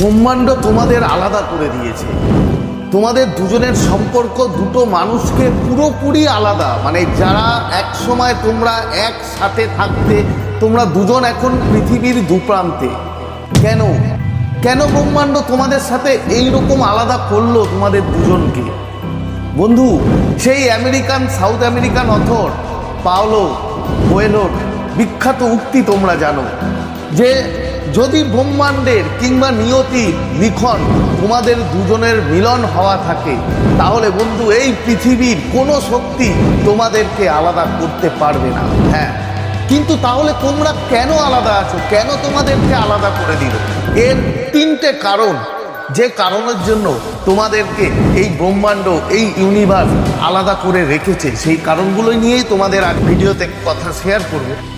ব্রহ্মাণ্ড তোমাদের আলাদা করে দিয়েছে। তোমাদের দুজনের সম্পর্ক দুটো মানুষকে পুরোপুরি আলাদা। মানে যারা এক সময় তোমরা একসাথে থাকতে, তোমরা দুজন এখন পৃথিবীর দুপ্রান্তে। কেন? কেন ব্রহ্মাণ্ড তোমাদের সাথে এই রকম আলাদা করল তোমাদের দুজনকে? বন্ধু, সেই American, South American author, Paulo কোয়েলোর বিখ্যাত উক্তি তোমরা জানো যে যদি ব্রহ্মাণ্ডের কিংবা নিয়তি লিখন তোমাদের দুজনের মিলন হওয়া থাকে, তাহলে বন্ধু এই পৃথিবীর কোনো শক্তি তোমাদেরকে আলাদা করতে পারবে না। হ্যাঁ কিন্তু তাহলে তোমরা কেন আলাদা আছো? কেন তোমাদেরকে আলাদা করে দিল? এর তিনটে কারণ। যে কারণের জন্য তোমাদেরকে এই ব্রহ্মাণ্ড, এই ইউনিভার্স আলাদা করে রেখেছে, সেই কারণগুলো নিয়েই তোমাদের আজ ভিডিওতে কথা শেয়ার করব।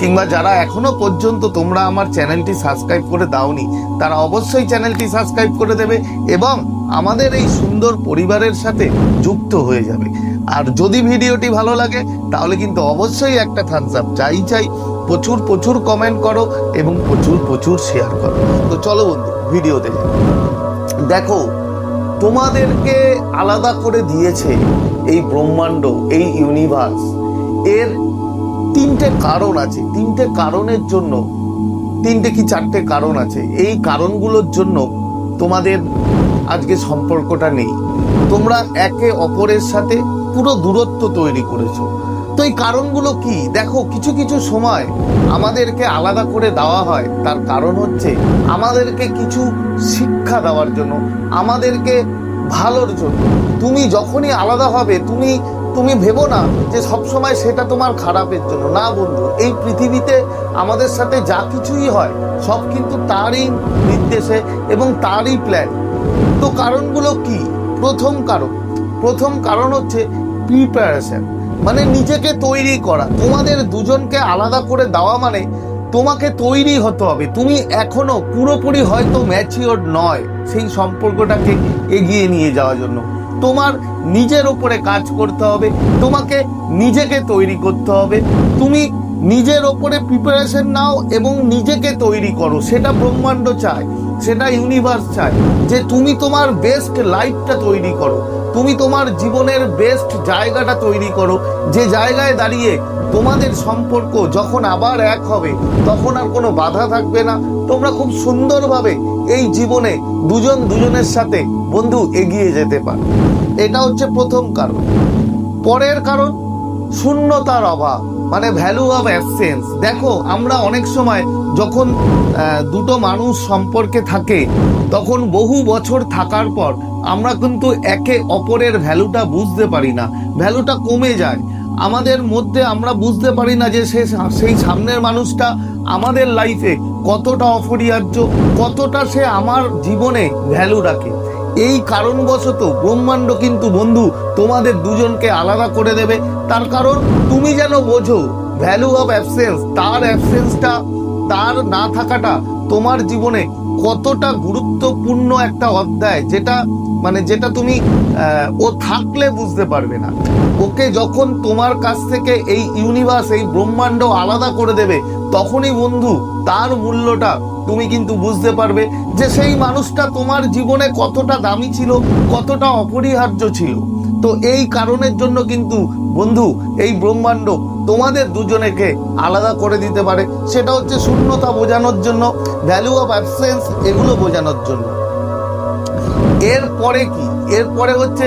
কিংবা যারা এখনও পর্যন্ত তোমরা আমার চ্যানেলটি সাবস্ক্রাইব করে দাওনি, তারা অবশ্যই চ্যানেলটি সাবস্ক্রাইব করে দেবে এবং আমাদের এই সুন্দর পরিবারের সাথে যুক্ত হয়ে যাবে। আর যদি ভিডিওটি ভালো লাগে, তাহলে কিন্তু অবশ্যই একটা থামস আপ চাই চাই, প্রচুর প্রচুর কমেন্ট করো এবং প্রচুর প্রচুর শেয়ার করো। তো চলো বন্ধু, ভিডিওতে দেখো, তোমাদেরকে আলাদা করে দিয়েছে এই ব্রহ্মাণ্ড, এই ইউনিভার্স এর তিনটে কারণ আছে। তিনটে কারণের জন্য, তিনটে কি চারটে কারণ আছে? এই কারণগুলোর জন্য তোমাদের আজকে সম্পর্কটা নেই। তোমরা একে অপরের সাথে পুরো দূরত্ব তৈরি করেছ। তো এই কারণগুলো কি? দেখো, কিছু কিছু সময় আমাদেরকে আলাদা করে দেওয়া হয়। তার কারণ হচ্ছে আমাদেরকে কিছু শিক্ষা দেওয়ার জন্য, আমাদেরকে ভালোর জন্য। তুমি যখনই আলাদা হবে, তুমি তুমি ভেবো না যে সবসময় সেটা তোমার খারাপের জন্য। না বন্ধু, এই পৃথিবীতে আমাদের সাথে যা কিছুই হয়, সব কিন্তু তারই নির্দেশে এবং তারই প্ল্যান তো কারণগুলো কি? প্রথম কারণ প্রথম কারণ হচ্ছে প্রিপারেশন মানে নিজেকে তৈরি করা। তোমাদের দুজনকে আলাদা করে দেওয়া মানে তোমাকে তৈরি হতে হবে। তুমি এখনও পুরোপুরি হয়তো ম্যাচিওর নয়, সেই সম্পর্কটাকে এগিয়ে নিয়ে যাওয়ার জন্য। তোমার নিজের ওপরে কাজ করতে হবে, তোমাকে নিজেকে তৈরি করতে হবে। তুমি নিজের ওপরে প্রিপারেশন নাও এবং নিজেকে তৈরি করো, সেটা ব্রহ্মাণ্ড চায়, সেটা ইউনিভার্স চায়। যে তুমি তোমার বেস্ট লাইফটা তৈরি করো, তুমি তোমার জীবনের বেস্ট জায়গাটা তৈরি করো, যে জায়গায় দাঁড়িয়ে তোমাদের সম্পর্ক যখন আবার এক হবে, তখন আর কোনো বাধা থাকবে না। তোমরা খুব সুন্দরভাবে এই জীবনে দুজন দুজনের সাথে বন্ধু এগিয়ে যেতে পারো। এটা হচ্ছে প্রথম কারণ। পরের কারণ, শূন্যতার অভাব মানে ভ্যালু অফ অ্যাবসেন্স দেখো, আমরা অনেক সময় যখন দুটো মানুষ সম্পর্কে থাকে, তখন বহু বছর থাকার পর আমরা কিন্তু একে অপরের ভ্যালুটা বুঝতে পারি না। ভ্যালুটা কমে যায়। আমাদের মধ্যে আমরা বুঝতে পারি না যে সে সেই সামনের মানুষটা আমাদের লাইফে কতটা অপরিহার্য, কতটা সে আমার জীবনে ভ্যালু রাখে। এই কারণবশত ব্রহ্মাণ্ড কিন্তু বন্ধু তোমাদের দুজনকে আলাদা করে দেবে। তার কারণ তুমি যেন বোঝো ভ্যালু অফ অ্যাবসেন্স তার অ্যাবসেন্সটা তার না থাকাটা তোমার জীবনে কতটা গুরুত্বপূর্ণ একটা অধ্যায়, যেটা মানে যেটা তুমি ও থাকলে বুঝতে পারবে না। ওকে যখন তোমার কাছ থেকে এই ইউনিভার্স এই ব্রহ্মাণ্ড আলাদা করে দেবে, তখনই বন্ধু তার মূল্যটা তুমি কিন্তু বুঝতে পারবে যে সেই মানুষটা তোমার জীবনে কতটা দামি ছিল, কতটা অপরিহার্য ছিল। তো এই কারণের জন্য কিন্তু বন্ধু এই ব্রহ্মাণ্ড তোমাদের দুজনেকে আলাদা করে দিতে পারে। সেটা হচ্ছে শূন্যতা বোঝানোর জন্য ভ্যালু অফ অ্যাবসেন্স এগুলো বোঝানোর জন্য। এরপরে কি? এরপরে হচ্ছে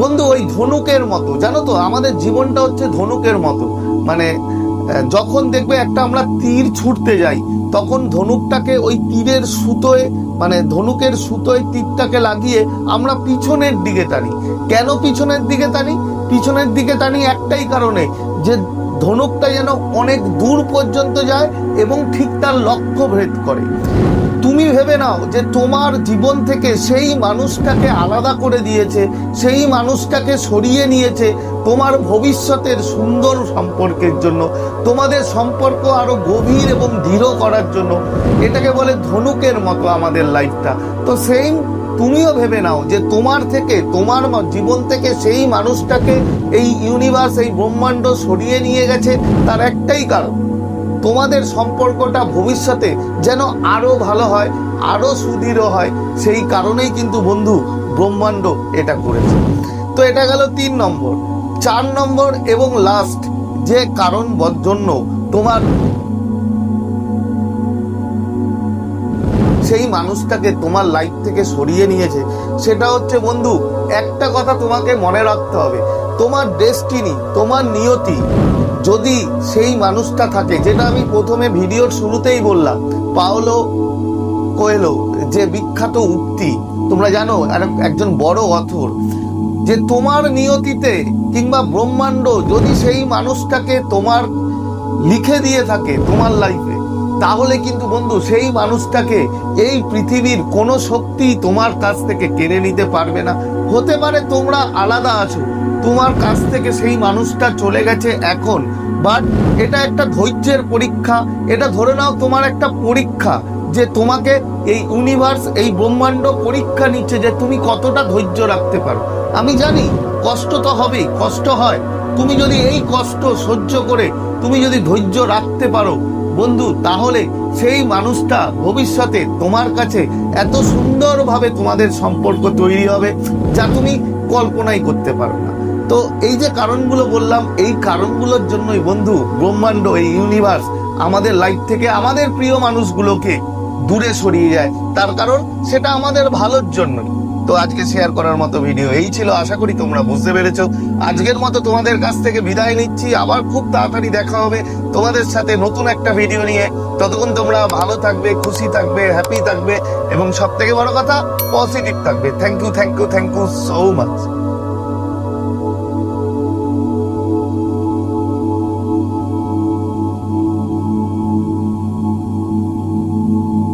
বন্ধু, ওই ধনুকের মতো। জানো তো, আমাদের জীবনটা হচ্ছে ধনুকের মতো। মানে যখন দেখবে একটা আমরা তীর ছুটতে যাই, তখন ধনুকটাকে ওই তীরের সুতোয় মানে ধনুকের সুতোয় তীরটাকে লাগিয়ে আমরা পিছনের দিকে টানি। কেন পিছনের দিকে টানি? পিছনের দিকে টানি একটাই কারণে, যে ধনুকটা যেন অনেক দূর পর্যন্ত যায় এবং ঠিক তার লক্ষ্য ভেদ করে। তুমি ভেবে নাও যে তোমার জীবন থেকে সেই মানুষটাকে আলাদা করে দিয়েছে, সেই মানুষটাকে সরিয়ে নিয়েছে তোমার ভবিষ্যতের সুন্দর সম্পর্কের জন্য, তোমাদের সম্পর্ক আরও গভীর এবং দৃঢ় করার জন্য। এটাকে বলে ধনুকের মতো আমাদের লাইফটা। তো সেই তুমিও ভেবে নাও যে তোমার থেকে, তোমার জীবন থেকে সেই মানুষটাকে এই ইউনিভার্স এই ব্রহ্মাণ্ড সরিয়ে নিয়ে গেছে, তার একটাই কারণ। তোমাদের সম্পর্কটা ভবিষ্যতে যেন আরও ভালো হয় আরও সুদৃঢ় হয়, সেই কারণেই কিন্তু বন্ধু ব্রহ্মাণ্ড এটা করেছে। তো এটা গেল তিন নম্বর। চার নম্বর এবং লাস্ট যে কারণ জন্য তোমার সেই মানুষটাকে তোমার লাইফ থেকে সরিয়ে নিয়েছে, সেটা হচ্ছে বন্ধু, একটা কথা তোমাকে মনে রাখতে হবে। তোমার ডেস্টিনি তোমার নিয়তি যদি সেই মানুষটা থাকে, যেটা আমি প্রথমে ভিডিওর শুরুতেই বললাম, পাওলো কোয়েলো, যে বিখ্যাত উক্তি, তোমরা জানো একজন বড় অথর, যে তোমার নিয়তিতে কিংবা ব্রহ্মাণ্ড যদি সেই মানুষটাকে তোমার লিখে দিয়ে থাকে তোমার লাইফে তাহলে কিন্তু বন্ধু সেই মানুষটাকে এই পৃথিবীর কোনো শক্তি তোমার কাছ থেকে কেড়ে নিতে পারবে না। হতে পারে তোমরা আলাদা আছো তোমার কাছ থেকে সেই মানুষটা চলে গেছে এখন। বাট এটা একটা ধৈর্যের পরীক্ষা। এটা ধরে নাও তোমার একটা পরীক্ষা যে তোমাকে এই ইউনিভার্স এই ব্রহ্মাণ্ড পরীক্ষা নিচ্ছে যে তুমি কতটা ধৈর্য রাখতে পারো। আমি জানি কষ্ট তো হবেই, কষ্ট হয়। তুমি যদি এই কষ্ট সহ্য করে, তুমি যদি ধৈর্য রাখতে পারো, বন্ধু, তাহলে সেই মানুষটা ভবিষ্যতে তোমার কাছে এত সুন্দরভাবে তোমাদের সম্পর্ক তৈরি হবে যা তুমি কল্পনাই করতে পারো না। তো এই যে কারণগুলো বললাম, এই কারণগুলোর জন্যই বন্ধু, ব্রহ্মাণ্ড, এই ইউনিভার্স আমাদের লাইফ থেকে আমাদের প্রিয় মানুষগুলোকে দূরে সরিয়ে যায়। তার কারণ সেটা আমাদের ভালোর জন্যই। তো আজকে শেয়ার করার মতো ভিডিও এই ছিল। আশা করি তোমরা বুঝতে পেরেছ। আজকের মতো তোমাদের কাছ থেকে বিদায় নিচ্ছি। আবার খুব তাড়াতাড়ি দেখা হবে তোমাদের সাথে নতুন একটা ভিডিও নিয়ে। ততক্ষণ তোমরা ভালো থাকবে, খুশি থাকবে হ্যাপি থাকবে এবং সব থেকে বড় কথা পজিটিভ থাকবে। Thank you thank you thank you so much